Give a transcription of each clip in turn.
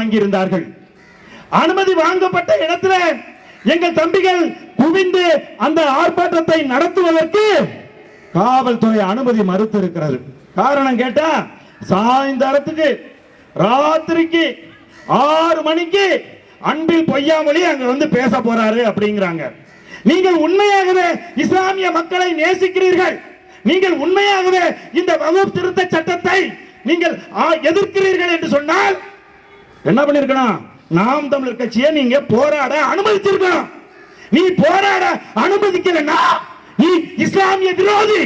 வாங்கியிருந்தார்கள் அனுமதி வாங்கப்பட்ட இடத்துல எங்கள் தம்பிகள் குவிந்து அந்த ஆர்ப்பாட்டத்தை நடத்துவதற்கு காவல்துறை அனுமதி மறுத்து இருக்கிறது காரணம் கேட்டா சாயந்தரத்துக்கு ராத்திரிக்கு ஆறு மணிக்கு அன்பில் பொய்யாமொழி அங்க வந்து பேச போறாரு அப்படிங்கிறாங்க. நீங்கள் உண்மையாகவே இஸ்லாமிய மக்களை நேசிக்கிறீர்கள். நீங்கள் உண்மையாகவே இந்த வகுப்பு திருத்த சட்டத்தை நீங்கள் எதிர்க்கிறீர்கள் என்று சொன்னால் என்ன பண்ணிருக்கணும்? நாம் தமிழர் கட்சியை நீங்க போராட அனுமதிச்சிருக்கணும். நீ போராட அனுமதிக்கலன்னா நீ இஸ்லாமிய விரோதி.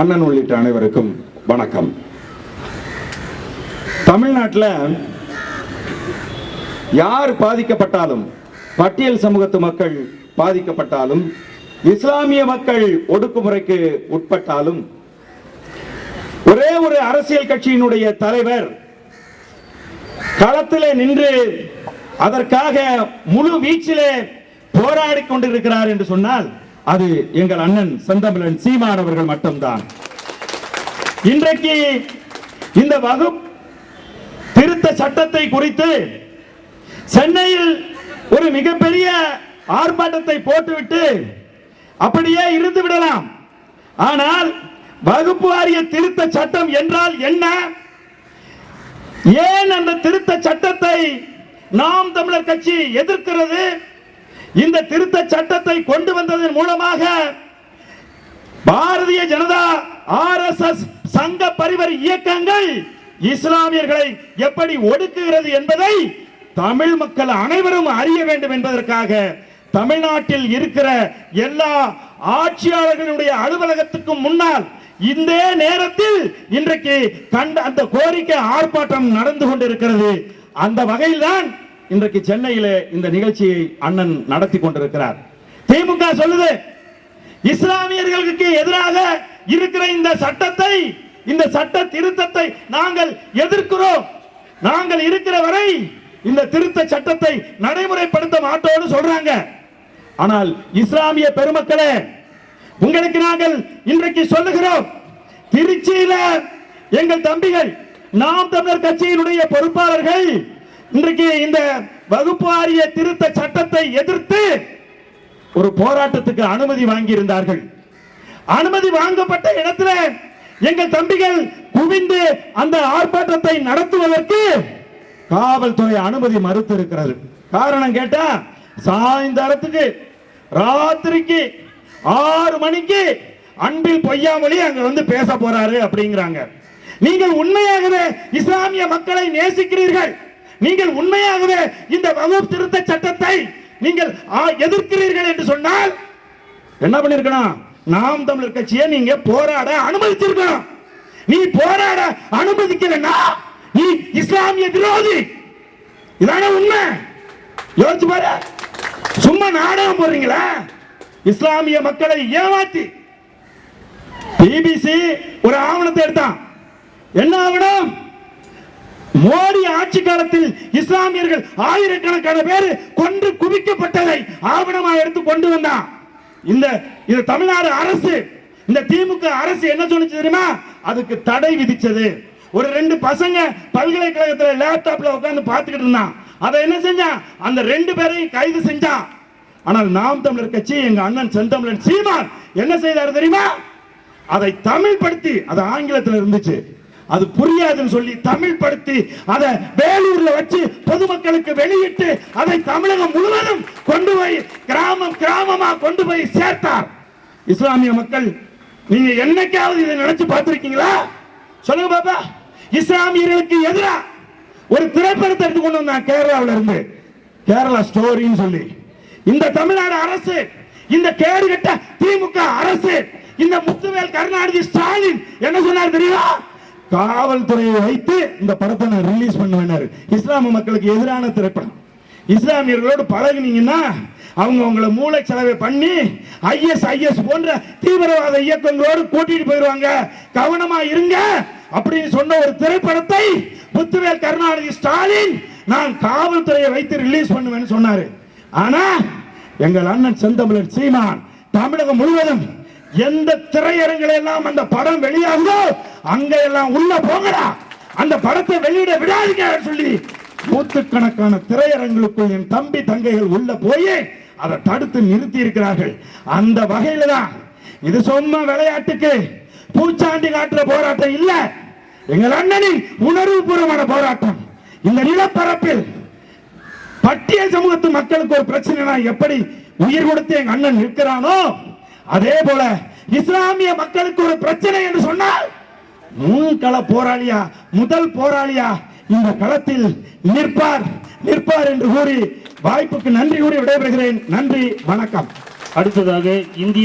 அண்ணன் உள்ளிட்ட அனைவருக்கும் வணக்கம். தமிழ்நாட்டில் யார் பாதிக்கப்பட்டாலும் பட்டியல் சமூகத்து மக்கள் பாதிக்கப்பட்டாலும் இஸ்லாமிய மக்கள் ஒடுக்குமுறைக்கு உட்பட்டாலும் ஒரே ஒரு அரசியல் கட்சியினுடைய தலைவர் களத்திலே நின்று அதற்காக முழு வீச்சிலே போராடி கொண்டிருக்கிறார் என்று சொன்னால் அது எங்கள் அண்ணன் செந்தமிழன் சீமான் அவர்கள் மட்டும்தான். இன்றைக்கு இந்த வகுப்பு திருத்த சட்டத்தை குறித்து சென்னையில் ஒரு மிகப்பெரிய ஆர்ப்பாட்டத்தை போட்டுவிட்டு அப்படியே இருந்து விடலாம். ஆனால் வகுப்பு வாரிய திருத்த சட்டம் என்றால் என்ன? ஏன் அந்த திருத்த சட்டத்தை நாம் தமிழர் கட்சி எதிர்க்கிறது? இந்த திருத்த சட்டத்தை கொண்டு வந்ததன் மூலமாக பாரதிய ஜனதா ஆர்எஸ்எஸ் சங்க பரிவர் இயக்கங்கள் இஸ்லாமியர்களை எப்படி ஒடுக்குகிறது என்பதை தமிழ் மக்கள் அனைவரும் அறிய வேண்டும் என்பதற்காக தமிழ்நாட்டில் இருக்கிற எல்லா ஆட்சியாளர்களுடைய அலுவலகத்துக்கும் முன்னால் இந்த நேரத்தில் இன்றைக்கு கண்ட அந்த கோரிக்கை ஆர்ப்பாட்டம் நடந்து கொண்டிருக்கிறது. அந்த வகையில் தான் இன்றைக்கு சென்னையில் இந்த நிகழ்ச்சியை அண்ணன் நடத்தி கொண்டிருக்கிறார். திமுக சொல்லுது இஸ்லாமியர்களுக்கு எதிராக இருக்கிற இந்த சட்டத்தை இந்த சட்ட திருத்தத்தை நாங்கள் எதிர்க்கிறோம். நாங்கள் இருக்கிற வரை இந்த திருத்த சட்டத்தை நடைமுறைப்படுத்த மாட்டோம்னு சொல்றாங்க. ஆனால் இஸ்லாமிய பெருமக்களே உங்களுக்கு நாங்கள் இன்றைக்கு சொல்லுகிறோம் திருச்சியில எங்கள் தம்பிகள் நாம் தமிழர் கட்சியினுடைய பொறுப்பாளர்கள் இன்றைக்கு இந்த வகுப்பு வாரிய திருத்த சட்டத்தை எதிர்த்து ஒரு போராட்டத்துக்கு அனுமதி வாங்கியிருந்தார்கள். அனுமதி வாங்கப்பட்ட இடத்துல எங்கள் தம்பிகள் குவிந்து அந்த ஆர்ப்பாட்டத்தை நடத்துவதற்கு காவல்துறை அனுமதி மறுத்து இருக்கிறது காரணம் கேட்டா சாயந்தரத்துக்கு ராத்திரிக்கு ஆறு மணிக்கு அன்பில் பொய்யாமொழி அங்க வந்து பேச போறாரு அப்படிங்கிறாங்க. நீங்கள் உண்மையாகவே இஸ்லாமிய மக்களை நேசிக்கிறீர்கள். நீங்கள் உண்மையாகவே இந்த வகுப்பு திருத்த சட்டத்தை நீங்கள் ஆ, எதிர்க்கிறீர்கள் என்று சொன்னால் என்ன பண்ணிருக்கணும்? நாம் தமிழர் கட்சியை நீங்க போராட அனுமதிச்சிருக்கணும். நீ போராட அனுமதிக்கலன்னா நீ இஸ்லாமிய விரோதி. இதான உண்மை. யோசிச்சு பாரு. சும்மா நாடகம் போடுறீங்களா? இஸ்லாமிய மக்களை ஏமாத்தி பிபிசி ஒரு ஆவணத்தை எடுத்தான். என்ன ஆவணம்? மோடி ஆட்சி காலத்தில் இஸ்லாமியர்கள் ஆயிரக்கணக்கான பேர் கொன்று குவிக்கப்பட்டதை ஆவணமாக எடுத்து கொண்டு வந்தான். இந்த இது தமிழ்நாடு அரசு. இந்த திமுக அரசு என்ன சொன்னுச்சு தெரியுமா? அதுக்கு தடை விதிச்சது. ஒரு ரெண்டு பசங்க பல்கலைக்கழகத்துல லேப்டாப்ல உட்காந்து பார்த்துக்கிட்டு இருந்தான். அதை என்ன செஞ்சான்? அந்த ரெண்டு பேரையும் கைது செஞ்சான். ஆனால் நாம் தமிழர் கட்சி எங்க அண்ணன் செந்தமிழன் சீமான் என்ன செய்தார் தெரியுமா? அதை தமிழ் படுத்தி அது ஆங்கிலத்தில் இருந்துச்சு. அது புரியாதுன்னு சொல்லி தமிழ் படுத்தி அதை வேலூர்ல வச்சு பொதுமக்களுக்கு வெளியிட்டு அதை தமிழகம் முழுவதும் கொண்டு போய் கிராமம் கிராமமா கொண்டு போய் சேர்த்தார். இஸ்லாமிய மக்கள் நீங்க என்னைக்காவது இதை நினைச்சு பார்த்திருக்கீங்களா? சொல்லுங்க பாப்பா. இஸ்லாமியர்களுக்கு எதிராக ஒரு திரைப்படத்தை எடுத்து கொண்டு வந்தான் கேரளாவில இருந்து கேரளா ஸ்டோரின்னு சொல்லி. இந்த தமிழ்நாடு அரசு இந்த கேடுகட்ட திமுக அரசு இந்த முத்துவேல் கருணாநிதி ஸ்டாலின் என்ன சொன்னார் தெரியுமா? காவல்துறையை வைத்து இந்த படத்தை நான் ரிலீஸ் பண்ணுவேன் இஸ்லாம மக்களுக்கு எதிரான திரைப்படம். இஸ்லாமியர்களோடு பழகுனீங்கன்னா அவங்க உங்களை மூளை செலவை பண்ணி ஐஎஸ் ஐஎஸ் போன்ற தீவிரவாத இயக்கங்களோடு கூட்டிட்டு போயிருவாங்க கவனமா இருங்க அப்படின்னு சொன்ன ஒரு திரைப்படத்தை முத்துவேல் கருணாநிதி ஸ்டாலின் நான் காவல்துறையை வைத்து ரிலீஸ் பண்ணுவேன்னு சொன்னாரு. ஆனா எங்கள் அண்ணன் செந்தமிழர் சீமான் தமிழகம் முழுவதும் எந்த திரையரங்கில எல்லாம் அந்த படம் வெளியாகுதோ அங்க எல்லாம் உள்ள போங்கடா. அந்த படத்தை வெளியிட விடாதீங்க சொல்லி நூற்றுக்கணக்கான திரையரங்களுக்குள் என் தம்பி தங்கைகள் உள்ள போய் அதை தடுத்து நிறுத்தி இருக்கிறார்கள் அந்த வகையில தான் இது சும்மா விளையாட்டுக்கு பூச்சாண்டி காட்டுற போராட்டம் இல்ல. எங்கள் அண்ணனின் உணர்வுபூர்வமான போராட்டம். இந்த நிலப்பரப்பில் மக்களுக்கு ஒரு பிரச்சனைனா எப்படி உயிர் கொடுத்து எங்க அண்ணன் நிற்கிறானோ? அதே போல இஸ்லாமிய மக்களுக்கு ஒரு பிரச்சனை என்று சொன்னால் முன்கள போராளியா முதல் போராளியா இந்த களத்தில் நிற்பார் நிற்பார் என்று கூறி வாய்ப்புக்கு நன்றி கூறி விடைபெறுகிறேன். நன்றி வணக்கம். அடுத்ததாக இந்திய